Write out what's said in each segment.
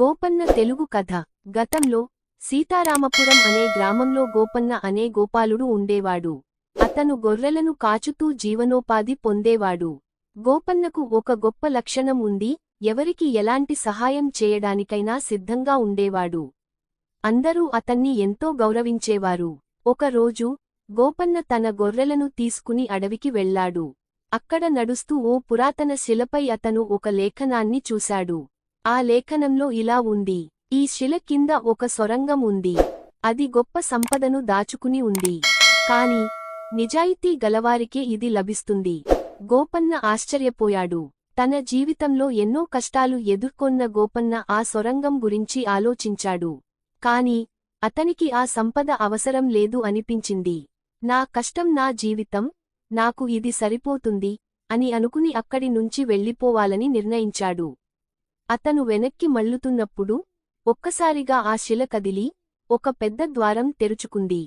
గోపన్న తెలుగు కథ. గతంలో సీతారామపురం అనే గ్రామంలో గోపన్న అనే గోపాలుడు ఉండేవాడు. అతను గొర్రెలను కాచుతూ జీవనోపాధి పొందేవాడు. గోపన్నకు ఒక గొప్ప లక్షణం ఉంది ఎవరికి ఎలాంటి సహాయం చేయడానికైనా సిద్ధంగా ఉండేవాడు. అందరూ అతన్ని ఎంతో గౌరవించేవారు. ఒకరోజు గోపన్న తన గొర్రెలను తీసుకుని అడవికి వెళ్ళాడు అక్కడ నడుస్తూ ఓ పురాతన శిలపై అతను ఒక లేఖనాన్ని చూశాడు. ఆ లేఖనంలో ఇలా ఉంది. ఈ శిల కింద ఒక సొరంగం ఉంది. అది గొప్ప సంపదను దాచుకుని ఉంది. కాని నిజాయితీ గలవారికే ఇది లభిస్తుంది. గోపన్న ఆశ్చర్యపోయాడు. తన జీవితంలో ఎన్నో కష్టాలు ఎదుర్కొన్న గోపన్న ఆ సొరంగం గురించి ఆలోచించాడు. కాని అతనికి ఆ సంపద అవసరం లేదు అనిపించింది. నా కష్టం నా జీవితం నాకు ఇది సరిపోతుంది అని అనుకుని అక్కడి నుంచి వెళ్ళిపోవాలని నిర్ణయించాడు. అతను వెనక్కి మళ్ళుతున్నప్పుడు ఒక్కసారిగా ఆ శిల కదిలి ఒక పెద్ద ద్వారం తెరుచుకుంది.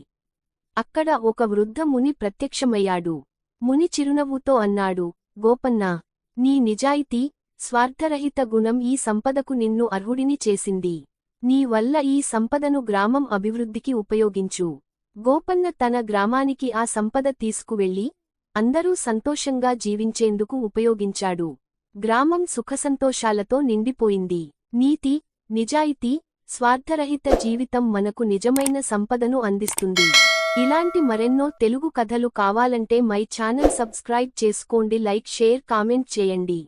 అక్కడ ఒక వృద్ధ ముని ప్రత్యక్షమయ్యాడు. ముని చిరునవ్వుతో అన్నాడు గోపన్నా నీ నిజాయితీ స్వార్థరహిత గుణం ఈ సంపదకు నిన్ను అర్హుడిని చేసింది. నీ వల్ల ఈ సంపదను గ్రామం అభివృద్ధికి ఉపయోగించు. గోపన్న తన గ్రామానికి ఆ సంపద తీసుకువెళ్ళి అందరూ సంతోషంగా జీవించేందుకు ఉపయోగించాడు. గ్రామం సుఖసంతోషాలతో నిండిపోయింది. నీతి నిజాయితీ స్వార్థరహిత జీవితం మనకు నిజమైన సంపదను అందిస్తుంది. ఇలాంటి మరెన్నో తెలుగు కథలు కావాలంటే మై ఛానల్ సబ్స్క్రైబ్ చేసుకోండి లైక్ షేర్ కామెంట్ చేయండి.